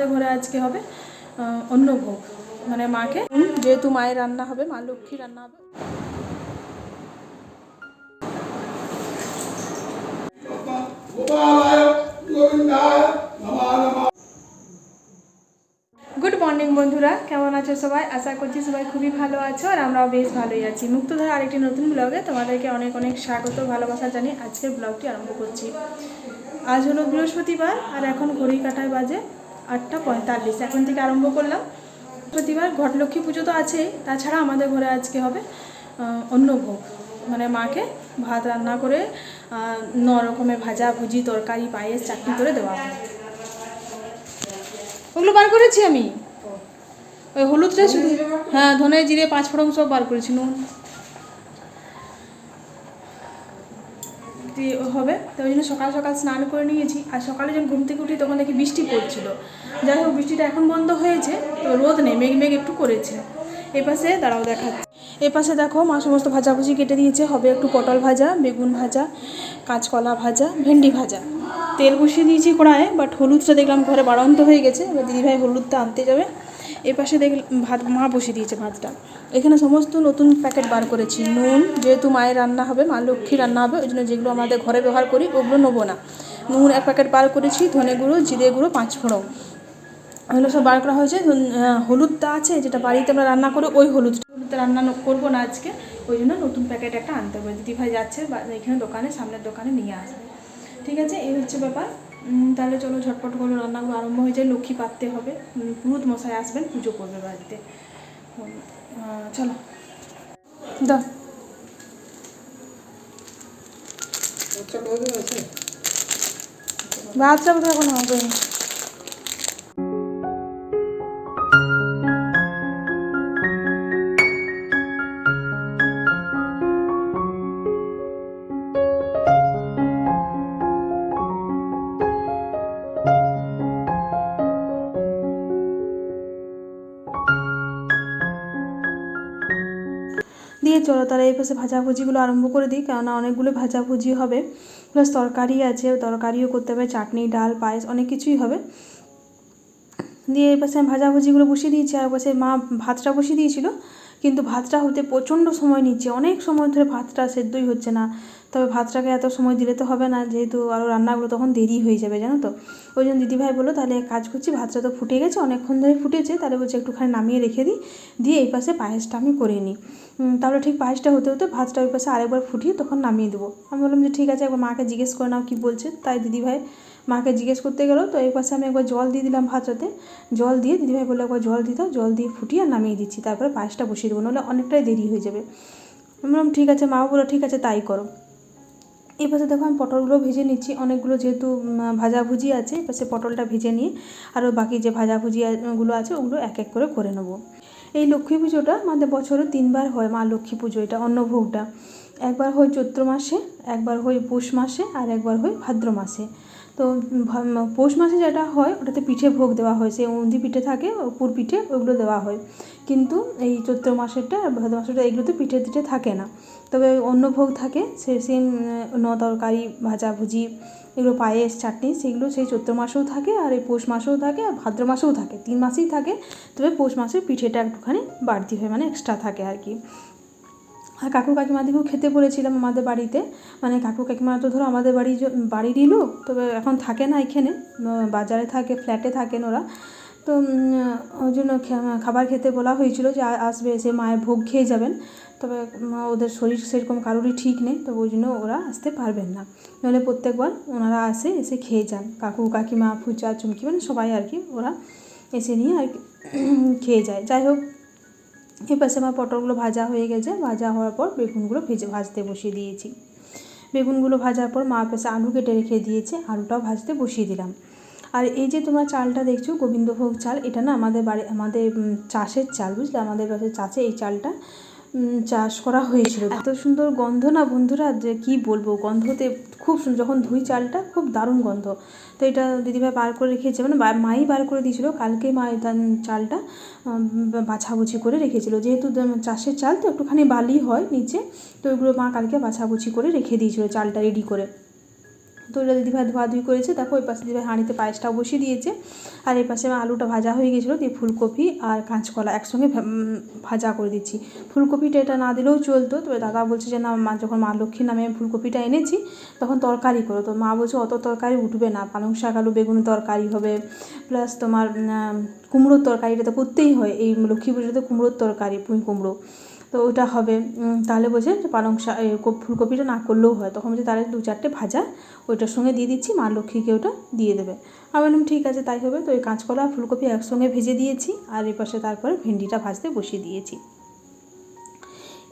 আমাদের ঘরে আজকে হবে অন্য ভোগ। মানে মাকে যেহেতু মায়ের রান্না হবে, মা লক্ষ্মী রান্না হবে। গুড মর্নিং বন্ধুরা। কেমন আছো সবাই? আশা করছি সবাই খুবই ভালো আছো, আর আমরাও বেশ ভালোই আছি। মুক্তধারা আরেকটি নতুন ব্লগে তোমাদেরকে অনেক অনেক স্বাগত, ভালোবাসা জানিয়ে আজকের ব্লগটি আরম্ভ করছি। আজ হলো বৃহস্পতিবার, আর এখন ঘড়ি কাটায় বাজে আটটা পঁয়তাল্লিশ। এখন থেকে আরম্ভ করলাম। প্রতিবার ঘটলক্ষ্মী পুজো তো আছেই তাছাড়া আমাদের ঘরে আজকে হবে আহ, অন্য ভোগ মানে মাকে ভাত রান্না করে ন রকমের ভাজা ভুজি তরকারি পায়েস চাটনি করে দেওয়া হবে। ওগুলো বার করেছি আমি। ওই হলুদটা শুধু হ্যাঁ ধনে জিরে পাঁচ ফোড়ন সব বার করেছি নুন। দিয়ে হবে, তো ওই জন্য সকাল সকাল স্নান করে নিয়েছি। আর সকালে যখন ঘুম থেকে উঠি তখন দেখি বৃষ্টি পড়ছিল। যাই হোক, বৃষ্টিটা এখন বন্ধ হয়েছে, তো রোদ নেই, মেঘ মেঘ একটু করেছে। এ পাশে দাঁড়াও দেখাচ্ছি। এ পাশে দেখো, মা সমস্ত ভাজাভুজি কেটে দিয়েছে, হবে একটু পটল ভাজা, বেগুন ভাজা, কাঁচকলা ভাজা, ভেন্ডি ভাজা। তেল বসিয়ে দিয়েছি কড়ায় বাট হলুদটা দেখলাম ঘরে বাড়ন্ত হয়ে গেছে, এবার দিদিভাই হলুদটা আনতে যাবে। এ পাশে দেখ ভাত, মা বসিয়ে দিয়েছে ভাতটা। এখানে সমস্ত নতুন প্যাকেট বার করেছি। নুন, যেহেতু মায়ের রান্না হবে, মা লক্ষ্মী রান্না হবে, ওই জন্য যেগুলো আমাদের ঘরে ব্যবহার করি, ওগুলো নেব না। নুন এক প্যাকেট বার করেছি, ধনে গুঁড়ো, জিরে গুঁড়ো, পাঁচ ফোড়ন। এগুলো সব বার করা হয়েছে। হলুদটা আছে, যেটা বাড়িতে আমরা রান্না করি, ওই হলুদটা হলুদটা রান্না করব না আজকে। ওই জন্য নতুন প্যাকেট একটা আনতে হবে। দিদিভাই যাচ্ছে বা এখানে দোকানে, সামনের দোকানে নিয়ে আসবে। ঠিক আছে, এই হচ্ছে ব্যাপার। তাহলে চলো ঝটপট করে রান্নাগুলো আরম্ভ হয়ে যায়। লক্ষ্মী পাততে হবে। পুরুত মশাই আসবেন পুজো করবে বাড়িতে। চলো। দাও। বাচ্চা বোধহয় এখন? হবে চলো তাহলে এই পাশে ভাজাভুজিগুলো আরম্ভ করে দিই, কেননা অনেকগুলো ভাজাভুজি হবে। প্লাস তরকারি আছে, তরকারিও করতে হবে, চাটনি, ডাল, পায়েস, অনেক কিছুই হবে। দিয়ে এই পাশে ভাজাভুজিগুলো বসিয়ে দিয়েছি, আর পাশে মা ভাতটা বসিয়ে দিয়েছিল। কিন্তু ভাতটা হতে প্রচণ্ড সময় নিচ্ছে। অনেক সময় ধরে ভাতটা সেদ্ধই হচ্ছে না। তবে ভাতটাকে এত সময় দিলে তো হবে না, যেহেতু আরও রান্নাগুলো তখন দেরি হয়ে যাবে, জানো তো? ওই জন্য দিদিভাই বলল, তাহলে এক কাজ করছি, ভাতটা তো ফুটে গেছে, অনেকক্ষণ ধরে ফুটেছে, তাহলে বলছে একটুখানি নামিয়ে রেখে দিই, দিয়ে এই পাশে পায়েসটা আমি করে নিই। তাহলে ঠিক পায়েসটা হতে হতে ভাতটা ওই পাশে আরেকবার ফুটিয়ে তখন নামিয়ে দেবো। আমি বললাম যে ঠিক আছে, একবার মাকে জিজ্ঞেস করে নাও কী বলছে। তাই দিদিভাই মাকে জিজ্ঞেস করতে গেলো, তো এই পাশে আমি একবার জল দিয়ে দিলাম ভাতটাতে জল দিয়ে দিদিভাই বলল, একবার জল দিতে জল দিয়ে ফুটিয়ে নামিয়ে দিচ্ছি, তারপরে পায়েসটা বসিয়ে দেবো, নাহলে অনেকটাই দেরি হয়ে যাবে। আমি বললাম, ঠিক আছে মাও বলল, ঠিক আছে, তাই করো। এই পাশে দেখো আমি পটলগুলো ভেজে নিচ্ছি, অনেকগুলো যেহেতু ভাজাভুজি আছে এই পাশে পটলটা ভেজে নিয়ে আরও বাকি যে ভাজাভুজি আ- গুলো আছে, ওগুলো এক এক করে করে নেব। এই লক্ষ্মী পুজোটা আমাদের বছরে তিনবার হয়, মা লক্ষ্মী পুজো, এটা অন্নভোগটা। একবার হয় চৈত্র মাসে, একবার হয় পৌষ মাসে, আর একবার হয় ভাদ্র মাসে। তো পৌষ মাসে যেটা হয়, ওটাতে পিঠে ভোগ দেওয়া হয়। সেই উন্দি পিঠে থাকে, পুর পিঠে, ওগুলো দেওয়া হয়। কিন্তু এই চৈত্র মাসেরটা আর ভাদ্র মাসেরটা এগুলোতে পিঠে টিঠে থাকে না। তবে অন্য ভোগ থাকে, সে সেম, ন তরকারি, ভাজা ভুজি, এগুলো পায়েস, চাটনি, সেগুলো সেই চৈত্র মাসেও থাকে আর এই পৌষ মাসেও থাকে আর ভাদ্র মাসেও থাকে। তিন মাসেই থাকে, তবে পৌষ মাসে পিঠেটা একটুখানি বাড়তি হয় মানে এক্সট্রা থাকে আর কি। আর কাকু কাকিমাদিকেও খেতে বলেছিলাম আমাদের বাড়িতে। মানে কাকু কাকিমা তো ধরো আমাদের বাড়ি বাড়িরই লোক, তবে এখন থাকে না এখানে বাজারে থাকে ফ্ল্যাটে থাকেন ওরা। তো ওই জন্য খাবার খেতে বলা হয়েছিল যে আসবে এসে মায়ের ভোগ খেয়ে যাবেন। তবে ওদের শরীর সেরকম কারোরই ঠিক নেই তবে ওই জন্য ওরা আসতে পারবেন না। নাহলে প্রত্যেকবার ওনারা আসে, এসে খেয়ে যান। কাকু কাকিমা, ফুচা, চুমকি মানে সবাই আর কি ওরা এসে নিয়ে আর খেয়ে যায়। যাই হোক এই পাশে আমার পটলগুলো ভাজা হয়ে গেছে। ভাজা হওয়ার পর বেগুনগুলো ভেজে ভাজতে বসিয়ে দিয়েছি। বেগুনগুলো ভাজার পর মা পাশে আলু কেটে রেখে দিয়েছে, আলুটাও ভাজতে বসিয়ে দিলাম। আর এই যে তোমরা চালটা দেখছ, গোবিন্দভোগ চাল, এটা না আমাদের বাড়ি, আমাদের চাষের চাল, বুঝলে? আমাদের কাছে চাষে এই চালটা চাষ করা হয়েছিল। এত সুন্দর গন্ধ না বন্ধুরা? যে কি বলব? গন্ধতে খুব সুন্দর যখন ধুই চালটা, খুব দারুণ গন্ধ। তো এটা দিদিভাই বার করে রেখেছে মানে মাই বার করে দিয়েছিল। কালকে মা চালটা বাছাবুছি করে রেখেছিল। যেহেতু চাষের চাল তো একটুখানি বালি হয় নিচে, তো ওইগুলো মা কালকে বাছাবুছি করে রেখে দিয়েছিল চালটা রেডি করে। তো ওটা দিদিভাই ধোয়াধুয়ি করেছে। দেখো, ওই পাশে দিদিভাই হাঁড়িতে পায়েসটাও বসিয়ে দিয়েছে। আর এই পাশে আলুটা ভাজা হয়ে গেছিল, দিয়ে ফুলকপি আর কাঁচকলা একসঙ্গে ভাজা করে দিচ্ছি। ফুলকপিটা এটা না দিলেও চলতো। তবে দাদা বলছে যে, না, মা, যখন মা লক্ষ্মীর নামে ফুলকপিটা এনেছি, তখন তরকারি করো। তো মা বলছে, অত তরকারি উঠবে না। পালং শাক, আলু, বেগুন তরকারি হবে। প্লাস তোমার কুমড়োর তরকারিটা তো করতেই হয়। এই লক্ষ্মী পুজোতে কুমড়োর তরকারি, পুঁই কুমড়ো। তো ওটা হবে তাহলে বোঝে যে পালং শাক ফুলকপিটা না করলেও হয়। তখন বলছে তাহলে দু চারটে ভাজা, ওইটার সঙ্গে দিয়ে দিচ্ছি, মা লক্ষ্মীকে ওটা দিয়ে দেবে। আমি বললাম, ঠিক আছে, তাই হবে। তো ওই কাঁচকলা আর ফুলকপি একসঙ্গে ভেজে দিয়েছি, আর এপাশে পাশে তারপরে ভেন্ডিটা ভাজতে বসিয়ে দিয়েছি।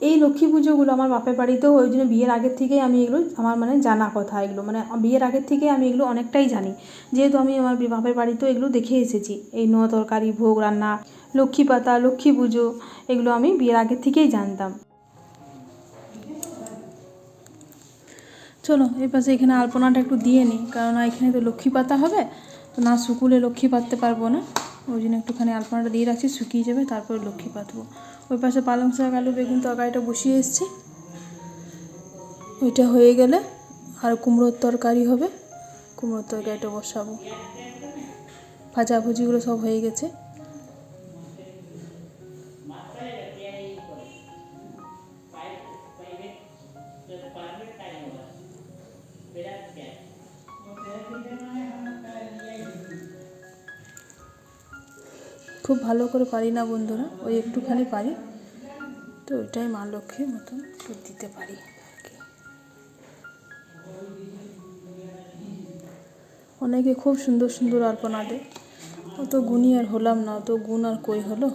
এই লক্ষ্মী পুজোগুলো আমার বাপের বাড়িতেও ওই জন্য বিয়ের আগের থেকেই আমি এগুলো, আমার মানে জানা কথা এগুলো। মানে বিয়ের আগের থেকে আমি এগুলো অনেকটাই জানি। যেহেতু আমি আমার বাপের বাড়িতেও এগুলো দেখে এসেছি। এই নোয়া তরকারি, ভোগ রান্না, লক্ষ্মী পাতা, লক্ষ্মী পুজো, এগুলো আমি বিয়ের আগের থেকেই জানতাম। চলো এই পাশে এখানে আলপনাটা একটু দিয়ে নিই কারণ এখানে তো লক্ষ্মী পাতা হবে, তো না শুকুলে লক্ষ্মী পাততে পারব না। ওই জন্য একটুখানি আলপনাটা দিয়ে রাখছি, শুকিয়ে যাবে, তারপরে লক্ষ্মী পাতবো। ওই পাশে পালং শাক, আলু, বেগুন তরকারিটা বসিয়ে এসছি। ওইটা হয়ে গেলে আর কুমড়োর তরকারি হবে। কুমড়োর তরকারিটা বসাবো। ভাজাভুজিগুলো সব হয়ে গেছে। খুব ভালো করে পারি না বন্ধুরা, ওই একটুখানি পারি। তো ওইটাই মা লক্ষ্মীর মতন দিতে পারি অনেকে খুব সুন্দর সুন্দর আলপনা দেয় অত গুণী আর হলাম না, অত গুণ আর কই হলো?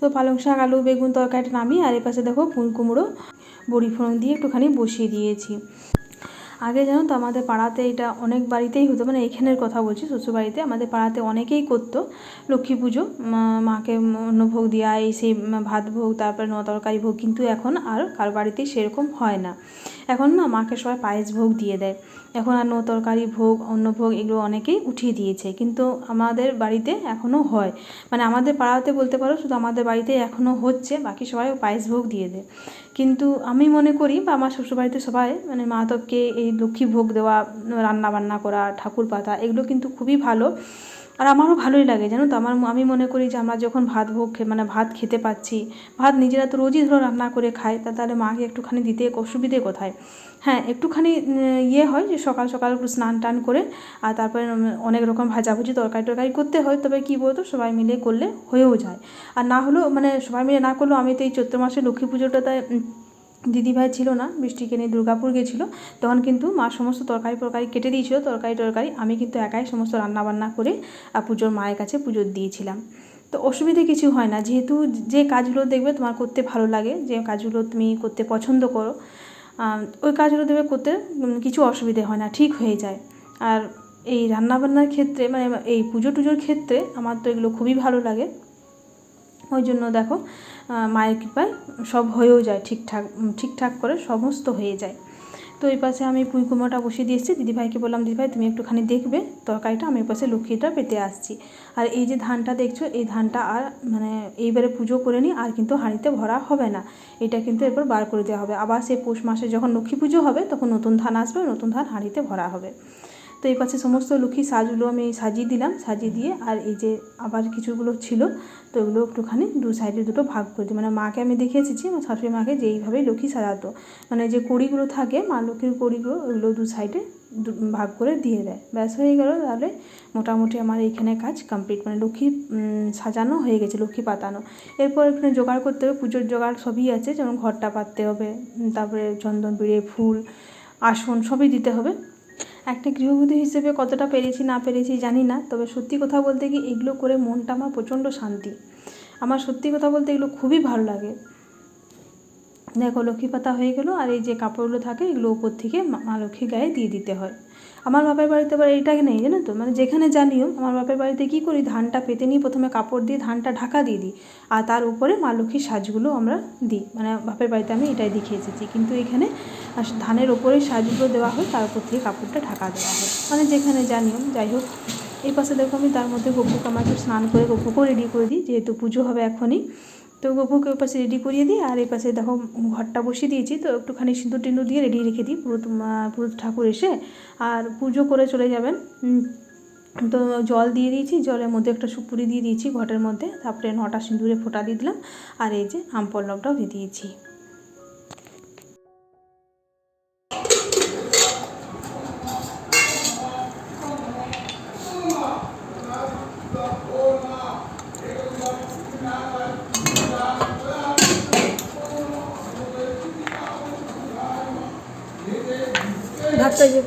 তো পালং শাক, আলু, বেগুন তরকারিটা নামিয়ে আর এপাশে দেখো কুমড়ো, বড়ি ফোড়ন দিয়ে একটুখানি বসিয়ে দিয়েছি। আগে জানো তো আমাদের পাড়াতে এটা অনেক বাড়িতেই হতো মানে এখানের কথা বলছি, শ্বশুরবাড়িতে আমাদের পাড়াতে অনেকেই করতো লক্ষ্মী পুজো। মাকে অন্নভোগ দেওয়া, এই সেই ভাত ভোগ, তারপরে ন তরকারি ভোগ, কিন্তু এখন আর কারও বাড়িতেই সেরকম হয় না। এখন না মাকে সবাই পায়েস ভোগ দিয়ে দেয়। এখন আর ন তরকারি ভোগ অন্নভোগ এগুলো অনেকেই উঠিয়ে দিয়েছে। কিন্তু আমাদের বাড়িতে এখনও হয়। মানে আমাদের পাড়াতে বলতে পারো, শুধু আমাদের বাড়িতে এখনও হচ্ছে, বাকি সবাই পায়েস ভোগ দিয়ে দেয়। কিন্তু আমি মনে করি বা আমার শ্বশুরবাড়িতে সবাই মানে মাধবকে এই লক্ষ্মী ভোগ দেওয়া রান্না বান্না করা, ঠাকুর পাতা, এগুলো কিন্তু খুবই ভালো। আর আমারও ভালোই লাগে, জানো তো? আমার আমি মনে করি যে আমরা যখন ভাত ভোগ মানে ভাত খেতে পাচ্ছি, ভাত নিজেরা তো রোজই ধরো রান্না করে খাই তা তাহলে মাকে একটুখানি দিতে অসুবিধে কোথায়? হ্যাঁ একটুখানি ইয়ে হয় যে সকাল সকাল একটু স্নান টান করে, আর তারপরে অনেক রকম ভাজাভুজি, তরকারি টরকারি করতে হয়, তবে কী বলতো? সবাই মিলে করলে হয়েও যায়। আর না হলেও মানে সবাই মিলে না করলেও আমি তো এই চৈত্র মাসে লক্ষ্মী পুজোটাতে দিদিভাই ছিল না বৃষ্টিকে নিয়ে দুর্গাপুর গেছিল, তখন কিন্তু মা সমস্ত তরকারি ফরকারি কেটে দিয়েছিল, তরকারি টরকারি আমি কিন্তু একাই সমস্ত রান্নাবান্না করে পুজোর মায়ের কাছে পুজো দিয়েছিলাম। তো অসুবিধে কিছু হয় না, যেহেতু যে কাজগুলো দেখবে তোমার করতে ভালো লাগে, যে কাজগুলো তুমি করতে পছন্দ করো ওই কাজগুলো দেবে করতে কিছু অসুবিধে হয় না, ঠিক হয়ে যায়। আর এই রান্নাবান্নার ক্ষেত্রে মানে এই পুজো টুজোর ক্ষেত্রে আমার তো এগুলো খুবই ভালো লাগে। ওই জন্য দেখো মায়ের কৃপায় সব হয়েও যায় ঠিকঠাক ঠিকঠাক করে সমস্ত হয়ে যায়। তো এই পাশে আমি পুঁই কুমড়োটা বসিয়ে দিয়েছি দিদিভাইকে বললাম, দিদিভাই, তুমি একটুখানি দেখবে তরকারিটা, আমি পাশে লক্ষ্মীটা পেতে আসছি। আর এই যে ধানটা দেখছ, এই ধানটা আর মানে এইবারে পুজো করে নিই আর কিন্তু হাঁড়িতে ভরা হবে না। এটা কিন্তু এরপর বার করে দেওয়া হবে। আবার সেই পৌষ মাসে যখন লক্ষ্মী পুজো হবে, তখন নতুন ধান আসবে, নতুন ধান হাঁড়িতে ভরা হবে। তো এই পাশে সমস্ত লক্ষ্মী সাজগুলো আমি সাজিয়ে দিলাম, সাজিয়ে দিয়ে আর এই যে আবার কিছুগুলো ছিল, তো ওগুলো একটুখানি দু সাইডে দুটো ভাগ করে দিই। মানে মাকে আমি দেখে এসেছি, আমার শাশুড়ি মাকে যে এইভাবেই লক্ষ্মী সাজাতো। মানে যে কড়িগুলো থাকে, মা লক্ষ্মীর কড়িগুলো, ওগুলো দু সাইডে ভাগ করে দিয়ে দেয়। ব্যাস, হয়ে গেল। তাহলে মোটামুটি আমার এইখানে কাজ কমপ্লিট। মানে লক্ষ্মী সাজানো হয়ে গেছে লক্ষ্মী পাতানো। এরপর এখানে জোগাড় করতে হবে, পুজোর জোগাড় সবই আছে, যেমন ঘরটা পাততে হবে তারপরে চন্দন, পিড়ে, ফুল, আসন সবই দিতে হবে। একটা গৃহবধূ হিসেবে কতটা পেরেছি, না পেরেছি জানি না, তবে সত্যি কথা বলতে কি এগুলো করে মনটা আমার প্রচণ্ড শান্তি। আমার সত্যি কথা বলতে এগুলো খুবই ভালো লাগে। দেখো, লক্ষ্মী পাতা হয়ে গেলো আর এই যে কাপড়গুলো থাকে, এগুলো উপর থেকে মা মা লক্ষ্মীর গায়ে দিয়ে দিতে হয়। আমার বাপের বাড়িতে আবার এইটাকে নেই, জানো তো? মানে যেখানে জানিও, আমার বাপের বাড়িতে কী করি, ধানটা পেতে নিয়ে প্রথমে কাপড় দিয়ে ধানটা ঢাকা দিয়ে দিই আর তার উপরে মা লক্ষ্মীর সাজগুলো আমরা দিই। মানে বাপের বাড়িতে আমি এটাই দেখে এসেছি। কিন্তু এখানে আস- ধানের ওপরেই সাজগুলো দেওয়া হয়, তার উপর থেকে কাপড়টা ঢাকা দেওয়া হয়। মানে যেখানে যা নিয়ম, যাই হোক। এই পাশে দেখো আমি তার মধ্যে গপুকে আমাকে স্নান করে গপুকেও রেডি করে দিই, যেহেতু পুজো হবে এখনই। তো গপুকে ওই পাশে রেডি করিয়ে দিই, আর এই পাশে দেখো ঘরটা বসিয়ে দিয়েছি, তো একটুখানি সিঁদুর টিন্দুর দিয়ে রেডি রেখে দিই, পুরো পুরো ঠাকুর এসে। আর পুজো করে চলে যাবেন। তো জল দিয়ে দিয়েছি, জলের মধ্যে একটা সুপুরি দিয়ে দিয়েছি ঘটের মধ্যে, তারপরে নটা সিঁদুরে ফোঁটা দিয়ে দিলাম, আর এই যে আম পল্লবটাও দিয়ে দিয়েছি। ভাতটা যে।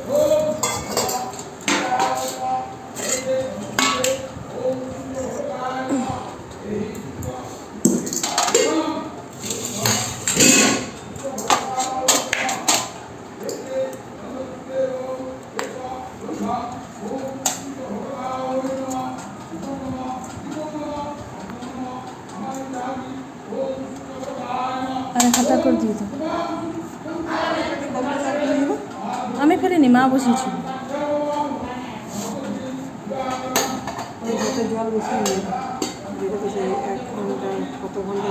আরে খাতা করে দিয়ে দাও আমি ফেলিনি মা বসিয়েছিল। জল ঘন্টায় কত ঘণ্টা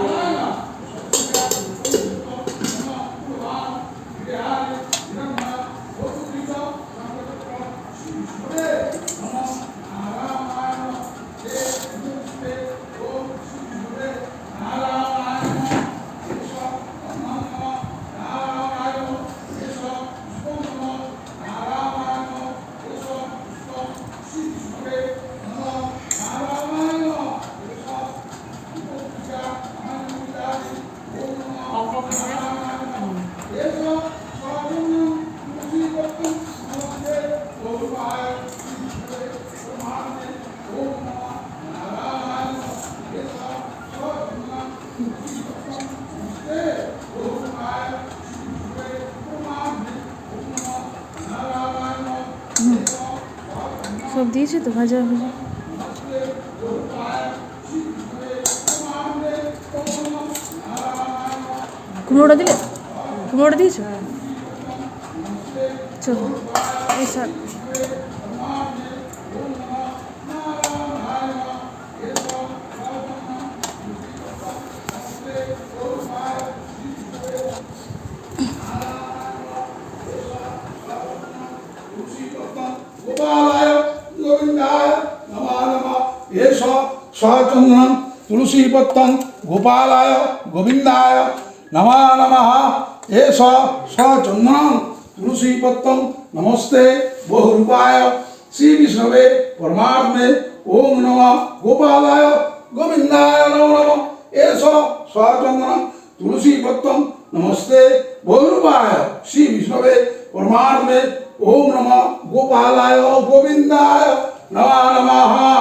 দিয়েছে তো ভাজা ভাজা কুমড়োটা দিলে? কুমড়োটা দিয়েছ? চলো এই তুলসীপত্তং গোপালায় গোবিন্দায় নমা নমঃ এস সচন্দন তুলসীপত্তং নমস্তে বহুরূপায় শ্রী বিষ্ণবে পরমাত্মে ওম নমঃ গোপালায় গোবিন্দায় নমো নমঃ এস সচন্দন তুলসীপত্তং নমস্তে বহুরূপায় শ্রী বিষ্ণবে পরমাত্মে ওম নমঃ গোপালায় গোবিন্দায় নমঃ নমঃ ওম নমঃ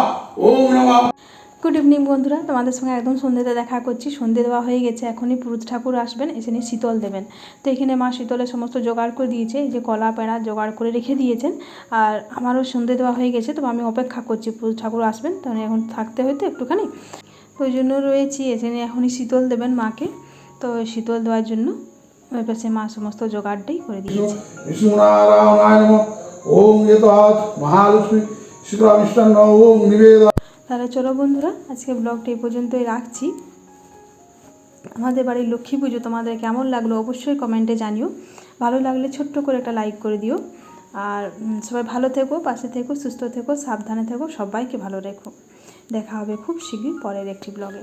গুড ইভিনিং বন্ধুরা। তোমাদের সঙ্গে একদম সন্ধ্যেতে দেখা করছি। সন্ধ্যে দেওয়া হয়ে গেছে, এখনই পুরুত ঠাকুর আসবেন, এসে নিয়ে শীতল দেবেন। তো এখানে মা শীতলের সমস্ত জোগাড় করে দিয়েছে, এই যে কলা, পেড়া জোগাড় করে রেখে দিয়েছেন। আর আমারও সন্ধ্যে দেওয়া হয়ে গেছে তবে আমি অপেক্ষা করছি, পুরুত ঠাকুর আসবেন তাহলে এখন থাকতে হয়তো একটুখানি। তো ওই জন্য রয়েছি, এসে নিয়ে এখনই শীতল দেবেন মাকে। তো শীতল দেওয়ার জন্য ওই পাশে মা সমস্ত জোগাড়টাই করে দিয়েছে। মহালক্ষ্মী। নিবেদ। তাহলে চলো বন্ধুরা আজকে ব্লগটা এই পর্যন্তই রাখছি। আমাদের বাড়ির লক্ষ্মী পুজো তোমাদের কেমন লাগল অবশ্যই কমেন্টে জানিও। ভালো লাগলে ছোট্ট করে একটা লাইক করে দিও। আর সবাই ভালো থেকো, পাশে থেকো, সুস্থ থেকো, সাবধানে থেকো, সবাইকে ভালো রেখো। দেখা হবে খুব শীঘ্রই পরের একটি ব্লগে।